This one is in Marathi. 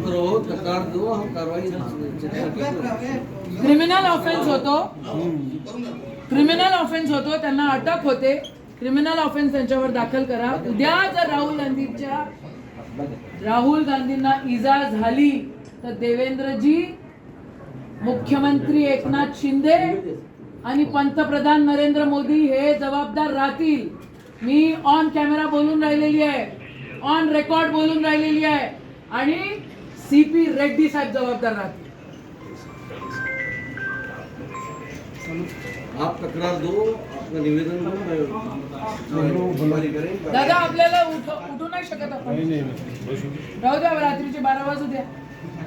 तक्रार दो हम क्रिमिनल ऑफेन्स होतो। क्रिमिनल ऑफेन्स होतो त्यांना अटक होते. क्रिमिनल ऑफेन्स त्यांच्यावर दाखल करा. उद्या जर राहुल गांधीच्या राहुल गांधींना इजा झाली तर देवेंद्रजी मुख्यमंत्री एकनाथ शिंदे आणि पंतप्रधान नरेंद्र मोदी हे जबाबदार राहतील. मी ऑन कॅमेरा बोलून राहिलेली आहे. ऑन रेकॉर्ड बोलून राहिलेली आहे. आणि सी पी रेड्डी साहेब जबाबदार राहतील. आप तक्रार दो अपना निवेदन दो मैं करें दादा आपल्याला उठ उठू नाही शकत आपण. राहू द्या रात्रीचे बारा वाजू द्या.